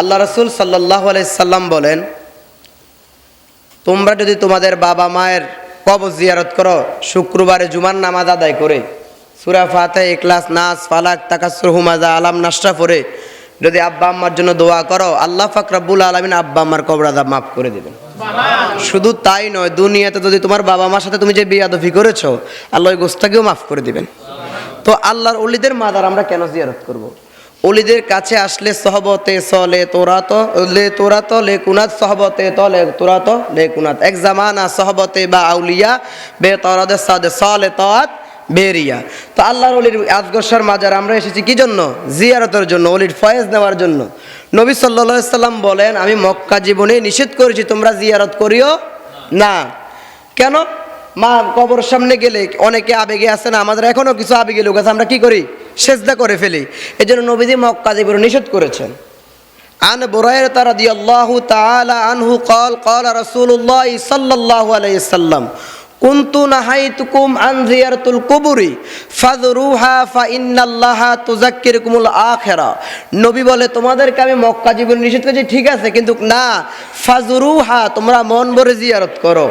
আল্লাহ রসুল সাল্লাহ সাল্লাম বলেন, তোমরা যদি তোমাদের বাবা মায়ের কবর জিয়ারত করো, শুক্রবারে জুমার নামাজ আদায় করে, সুরা ফাতে ইকলাস নাস ফালাক তাকাসুর হুমাজা আলাম নাস্টা পরে যদি আব্বা আম্মার জন্য দোয়া করো, আল্লাহ ফাকরাবুল আলমিন আব্বা আম্মার কবর আদাব মাফ করে দেবেন শুধু তাই নয়, দুনিয়াতে যদি তোমার বাবা মার সাথে তুমি যে বিয়াদফি করেছ, আল্লাহ গোস্তাকেও মাফ করে দিবেন তো আল্লাহর অলিদের মাদার আমরা কেন জিয়ারত করব। অলিদের কাছে আসলে সহবতে সলে তোরা তো লে তোরা তো লে কুনাত, সহবতে তো লে তোরা তো লে কুনাত। এক জামানা সহবতে বা আউলিয়া, বে তরাদে সাদে সলে তয়াত বেরিয়া। তো আল্লাহর অলির আজগসার মাজার, আমরা এসেছি কি জন্য? জিয়ারতের জন্য, অলির ফয়েজ নেওয়ার জন্য। নবী সাল্লা সাল্লাম বলেন, আমি মক্কা জীবনে নিষেধ করেছি, তোমরা জিয়ারত করিও না। কেন? মা কবর সামনে গেলে অনেকে আবেগে আছে না আমাদের এখনো কিছু আবেগে লোক আছে আমরা কি করি সেজদা করে ফেলি এই জন্য নবীজি মক্কা জীবনে নিষেধ করেছেন عن بريرة رضي الله تعالى عنه قال قال رسول الله صلى الله عليه وسلم كنت نهيتكم عن زيارة القبور فذروها فإن الله تذكركم الآخرة নবী বলে তোমাদেরকে আমি মক্কা জীবন নিষেধ করেছি ঠিক আছে কিন্তু না ফাজরুহা তোমরা মন ভরে জিয়ারত করো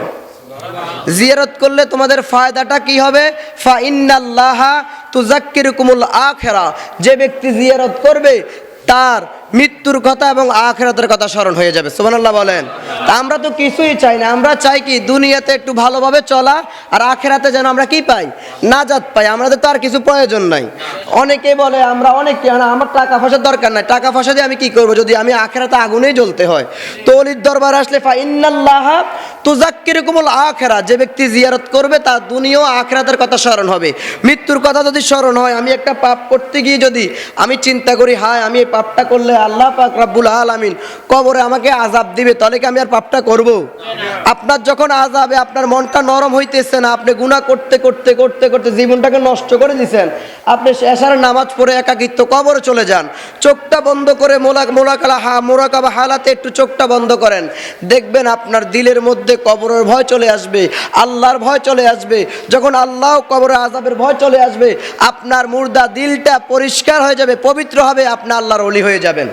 জিয়ারত করলে তোমাদের ফায়দাটা কি হবে? ফা ইন্নাল্লাহা তুজাক্কিরুকুমুল আখিরা। যে ব্যক্তি জিয়ারত করবে, তার মৃত্যুর কথা এবং আখেরাতের কথা স্মরণ হয়ে যাবে। সুবহানাল্লাহ বলেন। তা আমরা তো কিছুই চাই না। আমরা চাই কি দুনিয়াতে একটু ভালোভাবে চলা আর আখেরাতে যেন আমরা কি পাই? নাজাত পাই। আমাদের তো আর কিছু প্রয়োজন নাই। অনেকে বলে, আমরা অনেক আমার টাকা পয়সার দরকার নাই। টাকা পয়সা দিয়ে আমি কি করব? যদি আমি আখেরাতে আগুনেই জ্বলতে হয়। তো অলির দরবার আসলে ফা ইন্নাল্লাহ তুজাক্কিরুকুমুল আখেরা যে ব্যক্তি জিয়ারত করবে, তার দুনিয়া আখেরাতের কথা স্মরণ হবে। মৃত্যুর কথা যদি স্মরণ হয়, আমি একটা পাপ করতে গিয়ে যদি আমি চিন্তা করি, হায়, আমি এই পাপটা করলে আল্লাহ পাক রাব্বুল আলামিন কবরে আমাকে আজাব দিবে, তাহলে কি আমি আর পাপটা করব? আপনার যখন আজাবে আপনার মনটা নরম হইতেছে না, আপনি গুনাহ করতে করতে করতে করতে জীবনটাকে নষ্ট করে দিছেন, আপনি শেষার নামাজ পড়ে একাকিত্ব কবরে চলে যান। চোখটা বন্ধ করে মোলাক মোলাকালা হা, মোরাকাবা হালাতে একটু চোখটা বন্ধ করেন। দেখবেন আপনার দিলের মধ্যে কবরের ভয় চলে আসবে, আল্লাহর ভয় চলে আসবে। যখন আল্লাহ কবরের আজাবের ভয় চলে আসবে, আপনার মুর্দা দিলটা পরিষ্কার হয়ে যাবে, পবিত্র হবে, আপনি আল্লাহর অলি হয়ে যাবেন।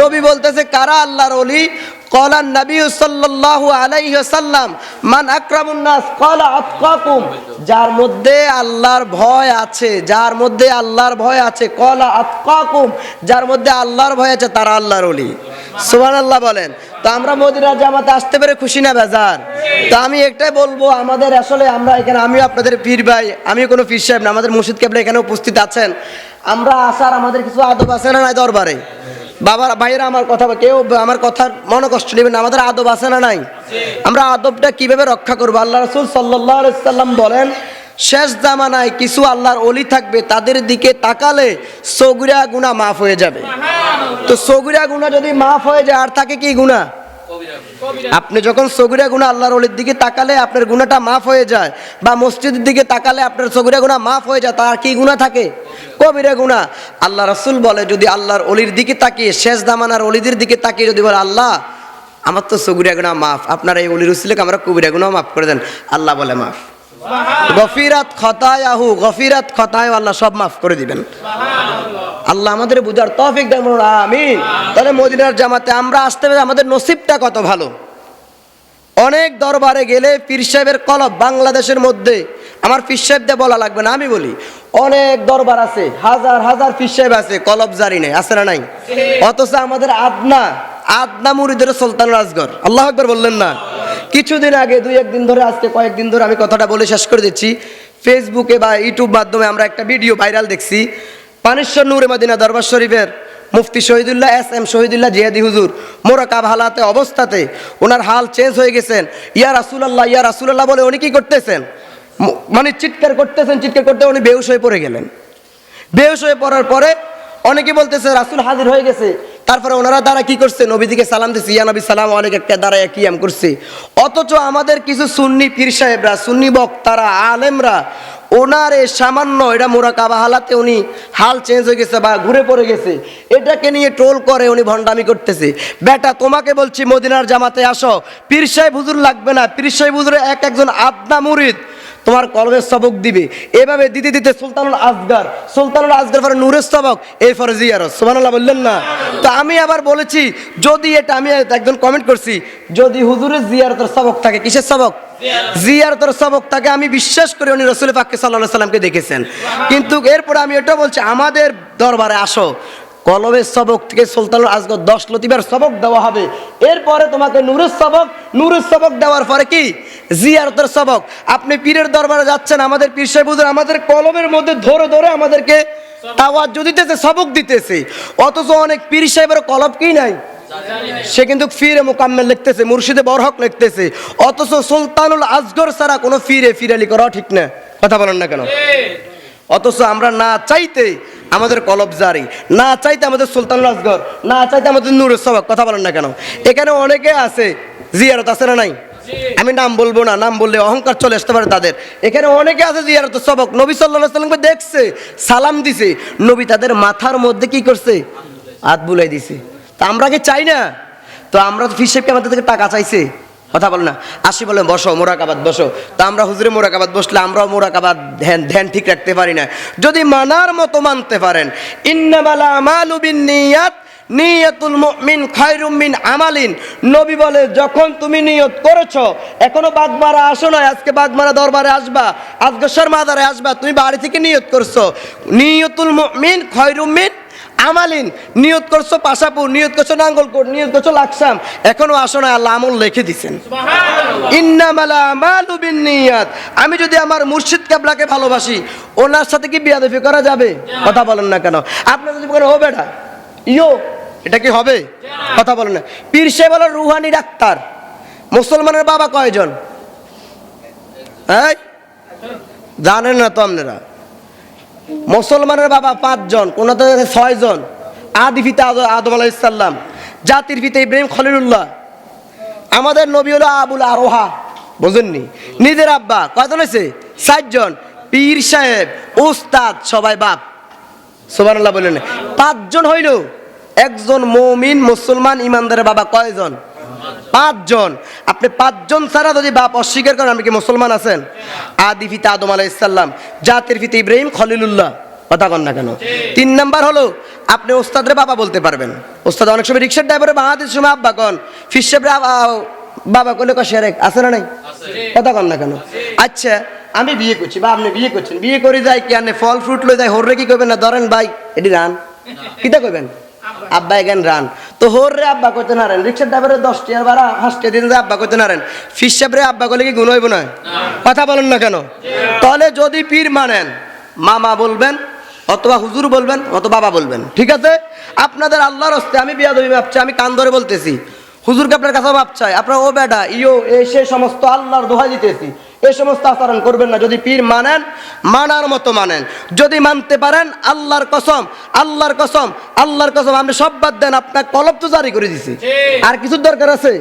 নবী বলতেছে, কারা আল্লাহর অলি কলা নবী সাল্লাহ আলাইহি মান আকরামুন কলা আতকাকুম। যার মধ্যে আল্লাহর ভয় আছে, যার মধ্যে আল্লাহর ভয় আছে, কলা আতকাকুম। যার মধ্যে আল্লাহর ভয় আছে, তারা আল্লাহর অলি সুবহানাল্লাহ বলেন। তো আমরা মদিনা জামাতে আসতে পেরে খুশি না, বেজার? তো আমি একটাই বলব, আমাদের আসলে আমরা এখানে, আমিও আপনাদের পীর ভাই, আমিও কোনো পীর সাহেব না, আমাদের মুর্শিদ কেবলা এখানে উপস্থিত আছেন। আমরা আসার আমাদের কিছু আদব আছে না নাই দরবারে? বাবার, ভাইয়েরা, আমার কথা কেউ আমার কথার মনে কষ্ট নেবেন আমাদের আদব আছে না নাই? আমরা আদবটা কীভাবে রক্ষা করব? আল্লাহ রসুল সাল্লাম বলেন, শেষ জামানায় কিছু আল্লাহর অলি থাকবে, তাদের দিকে তাকালে সগুরা গুণা মাফ হয়ে যাবে। তো সগুরা গুণা যদি মাফ হয়ে যায়, আর থাকে কি গুণা আপনি যখন সগুরা গুণা আল্লাহর অলির দিকে তাকালে আপনার গুণাটা মাফ হয়ে যায় বা মসজিদের দিকে তাকালে আপনার সগুরা গুণা মাফ হয়ে যায় তার কি গুণা থাকে? কবিরা গুণা আল্লাহ রসুল বলে যদি আল্লাহর অলির দিকে তাকিয়ে শেষ দামানার অলিদের দিকে তাকিয়ে যদি বলে আল্লাহ আমার তো সগুরা গুণা মাফ আপনার এই অলির উসিলেকে আমরা কবিরা গুণা মাফ করে দেন আল্লাহ বলে মাফ। গফিরাত খতায় আহু গফিরাত খতায় আল্লাহ সব মাফ করে দিবেন। আল্লাহ আমাদের বুঝার তৌফিক বলুন তাহলে মদিনার জামাতে আমরা আসতে পেরে, আমাদের নসিবটা কত ভালো? অনেক দরবারে গেলে পীর সাহেবের কলব বাংলাদেশের মধ্যে, আমার পীর সাহেবদের বলা লাগবে না, আমি বলি, অনেক দরবার আছে, হাজার হাজার পীর সাহেব আছে, কলব জারি নেই, আছে না নাই? অথচ আমাদের আদনা আদনা মুরিদের সুলতান রাজগর আল্লাহ একবার বললেন না? কিছুদিন আগে, দুই একদিন ধরে, আজকে কয়েকদিন ধরে আমি কথাটা বলে শেষ করে দিচ্ছি। ফেসবুকে বা ইউটিউব মাধ্যমে আমরা একটা ভিডিও ভাইরাল দেখছি। পানেশ্বর নূরে মদিনা দরবার শরীফের মুফতি শহীদুল্লাহ এস এম শহীদুল্লাহ জিয়াদি হুজুর মোরাকাব হালাতে অবস্থাতে ওনার হাল চেঞ্জ হয়ে গেছেন। ইয়া রাসুলাল্লাহ ইয়া রাসুলাল্লাহ বলে উনি কি করতেছেন? মানে চিৎকার করতেছেন, চিৎকার করতে উনি বেহুশ হয়ে পড়ে গেলেন। বেহুশ হয়ে পড়ার পরে অনেকে বলতেছে, রাসুল হাজির হয়ে গেছে। তারপরে ওনারা দ্বারা কি করছে? নবীদিকে সালাম দিচ্ছে ইয়া নবী, সালাম অনেক একটা দাঁড়ায় কিয়াম করছে। অথচ আমাদের কিছু সুন্নি পীর সাহেবরা, সুন্নি বক্তারা, আলেমরা ওনার এই সামান্য এটা মোরাকাবা হালাতে উনি হাল চেঞ্জ হয়ে গেছে বা ঘুরে পড়ে গেছে, এটাকে নিয়ে ট্রোল করে উনি ভণ্ডামি করতেছে। বেটা, তোমাকে বলছি মদিনার জামাতে আসো। পীর সাহেব হুজুর লাগবে না। পীর সাহেব হুজুরে এক একজন আদনা মুরিদ তোমার কলমের সবক দিবে। এভাবে দিতে দিতে সুলতানুল আসগার সুলতানুল আসগার পরে নূরের সবক এরপরে জিয়ারত সুবহানাল্লাহ বললেন না। তো আমি আবার বলেছি, যদি এটা আমি একজন কমেন্ট করছি, যদি হুজুরের জিয়ারতের সবক থাকে, কিসের সবক? জিয়ারতের সবক থাকে, আমি বিশ্বাস করি উনি রসুল পাককে সাল্লাহ সাল্লামকে দেখেছেন। কিন্তু এরপরে আমি এটা বলছি, আমাদের দরবারে আসো। কলমের সবক থেকে সুলতানুল আসগর দশ লতিবার সবক দেওয়া হবে। এরপরে তোমাকে নূরের সবক নূরের সবক দেওয়ার পরে কি? জিয়ারতের সবক। আপনি পীরের দরবারে যাচ্ছেন আমাদের পীর সাহেব আমাদের কলমের মধ্যে ধরে ধরে আমাদেরকে তাওয়াজ দিতেছে সবক দিতেছে। অথচ অনেক পীর সাহেবের কলব কি নাই? সে কিন্তু ফিরে মোকাম্মেল লিখতেছে মুর্শিদে বরহক লিখতেছে। অথচ সুলতানুল আজগর ছাড়া কোনো ফিরে ফিরালি করা ঠিক না। কথা বলেন না কেন? অথচ আমরা না চাইতে আমাদের কলব জারি। না চাইতে আমাদের সুলতান আজগর না চাইতে আমাদের নূরের সবক কথা বলেন না কেন? এখানে অনেকে আছে জিয়ারত আছে না নাই? আমি নাম বলব না নাম বললে অহংকার চলে আসতে পারে তাদের। এখানে অনেকে আছে জিয়ারত সবক নবী সাল্লাহ সাল্লামকে দেখছে সালাম দিছে। নবী তাদের মাথার মধ্যে কি করছে? হাত বুলাই দিছে। তা আমরা কি চাই না? তো আমরা তো ফিসেবকে আমাদের থেকে টাকা চাইছে। কথা বলে না। আসি বলে, বসো, মোরাকাবাদ বসো। তা আমরা হুজুরে মোরাকাবাদ বসলে আমরাও মোরাকাবাদ ধ্যান ধ্যান ঠিক রাখতে পারি না। যদি মানার মতো মানতে পারেন ইন্নাবালা মালুবিন বিন্নিয়াত নিয়াতুল মুমিন খায়রুম মিন আমালিন। নবী বলে যখন তুমি নিয়ত করেছ এখনও বাগমারা আসো না আজকে বাগমারা দরবারে আসবা আজকে মাদারে আসবা তুমি বাড়ি থেকে নিয়ত করছ। নিয়তুল মুমিন খায়রুম মিন আমালিন। নিয়ত করছ পাশাপুর নিয়ত করছ নাঙ্গলকোট নিয়ত করছ লাকসাম এখনও আসো না আল্লাহ আমল লিখে দিছেন। বিন্নিয়াত। আমি যদি আমার মুর্শিদ কাবলাকে ভালোবাসি ওনার সাথে কি বিয়াদফি করা যাবে? কথা বলেন না কেন। আপনার যদি ও বেটা ইয়ো এটা কি হবে? কথা বলেন না। পীর সাহেব হলো রুহানি ডাক্তার। মুসলমানের বাবা কয়জন? হ্যাঁ জানেন না তো আপনারা। মুসলমানের বাবা পাঁচজন কোনতে ছয়জন। আদি আদ- আদম ইসাল্লাম জাতির পিতা ইব্রাহিম খলিলুল্লাহ। আমাদের নবী হলো আবুল আরোহা। বুঝেননি? নিজের আব্বা, কয়জন হয়েছে? ষাটজন পীর সাহেব, উস্তাদ, সবাই বাপ। সোবানুল্লাহ বললেন পাঁচজন হইল। একজন মৌমিন মুসলমান ইমানদারের বাবা কয়জন? পাঁচজন। আপনি পাঁচজন ছাড়া যদি বাপ অস্বীকার করেন, আপনি কি মুসলমান আছেন? আদি ফিতে আদম আলাইসাল্লাম জাতির ফিতে ইব্রাহিম, খলিলুল্লাহ, কথা কন না কেন? তিন নাম্বার হলো, আপনি ওস্তাদের বাবা বলতে পারবেন। ওস্তাদ অনেক সময় রিক্সার ড্রাইভারে বাংলাদেশ সময় আব্বা, কন। ফিসেবরে বাবা কলে কষে রেখ আছে না নাই? কথা কন না কেন? আচ্ছা আমি বিয়ে করছি, বা আপনি বিয়ে করছেন। বিয়ে করে যাই কি আনে ফল, ফ্রুট লই যাই হররে কি করবেন না? ধরেন ভাই, এটি রান। কিতা কইবেন? আব্বা এখান রান। তো হোর রে আব্বা কইতে নারেন রিক্সার ড্রাইভারে দশ টিয়ার ভাড়া হাসতে দিন যে আব্বা কইতে নারেন ফিসাব রে আব্বা কলে কি গুণ হইব না? কথা বলেন না কেন? তাহলে যদি পীর মানেন মামা বলবেন অথবা হুজুর বলবেন অথবা বাবা বলবেন। ঠিক আছে? আপনাদের আল্লাহর হস্তে আমি বিয়া দেবী ভাবছি আমি কান ধরে বলতেছি। হুজুরকে আপনার কাছে ভাব চাই। আপনার ও বেটা ইয়ো এ সে সমস্ত আল্লাহর দোহাই দিতেছি। এই সমস্ত আচরণ করবেন না। যদি পীর মানেন মানার মতো মানেন। যদি মানতে পারেন আল্লাহর কসম আল্লাহর কসম আল্লাহর কসম। আপনি সব বাদ দেন আপনার কলব তো জারি করে দিছি। আর কিছুর দরকার আছে?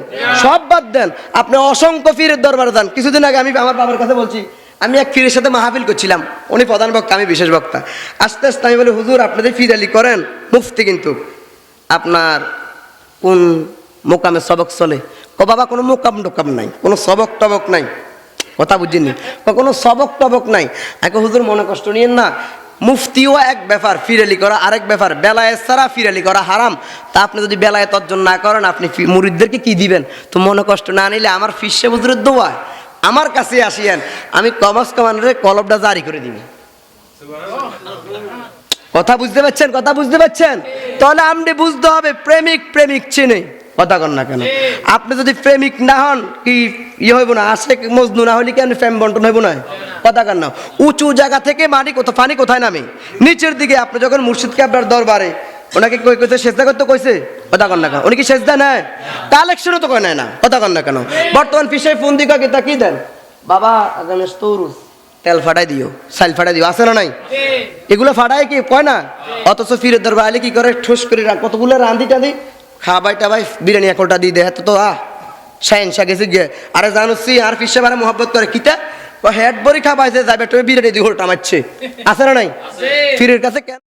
সব বাদ দেন। আপনি অসংখ্য পীরের দরবারে যান। কিছুদিন আগে আমি আমার বাবার কাছে বলছি আমি এক পীরের সাথে মাহফিল করছিলাম। উনি প্রধান বক্তা আমি বিশেষ বক্তা। আস্তে আস্তে আমি বলি হুজুর আপনাদের ফির আলি করেন মুফতি কিন্তু। আপনার কোন মোকামে সবক চলে? ও বাবা কোনো মোকাম টোকাম নাই কোনো সবক টবক নাই। কথা বুঝিনি। কোনো সবক টবক নাই। একে হুজুর মনে কষ্ট নিয়েন না। মুফতিও এক ব্যাপার, ফিরালি করা আরেক ব্যাপার। বেলায় ছাড়া ফিরালি করা হারাম। তা আপনি যদি বেলায় তর্জন না করেন, আপনি মুরিদদেরকে কি দিবেন? তো মনে কষ্ট না নিলে আমার ফিসে হুজুরের দোয়া। আমার কাছে আসিয়েন, আমি কমাস কমান্ডারে কলবটা জারি করে দিবি। কথা বুঝতে পারছেন? কথা বুঝতে পারছেন? তাহলে আপনি বুঝতে হবে, প্রেমিক প্রেমিক চেনে। কথা কন না কেন? আপনি যদি প্রেমিক না হন, কি ইয়ে হইব না? আসে মজনু না হলে কি আপনি প্রেম বন্টন হইব না? কথা কন না। উঁচু জায়গা থেকে মানি কোথাও পানি কোথায় নামে? নিচের দিকে আপনি যখন মুর্শিদকে আপনার দরবারে, ওনাকে কই কইতে সেজদা করতে কইছে? কথা কন না কেন। উনি কি সেজদা নেয়? কালেকশনও তো কয় নেয় না। কথা কন না কেন। বর্তমান পিসাই ফোন দিকে তা কি দেন? বাবা, আগামী তরুষ তেল ফাটাই দিও, সাইল ফাটাই দিও। আছে না নাই? এগুলো ফাটায় কি? কয় না? অথচ ফিরে দরবার আলে কি করে ঠুস করে কতগুলো রান্ধি টান্ধি খাবাই টাবাই বিরিয়ানি একটা দিয়ে দেয় তো আহ সাইন শাহ গেছে গিয়ে। আরে জানুসি আর ফিসে বারে মোহাম্মত করে কিতা? হেড বড়ি খাবাইছে যাবে তুমি বিরিয়ানি দিয়ে ঘোরটা মারছে। আছে না নাই? ফিরের কাছে কেন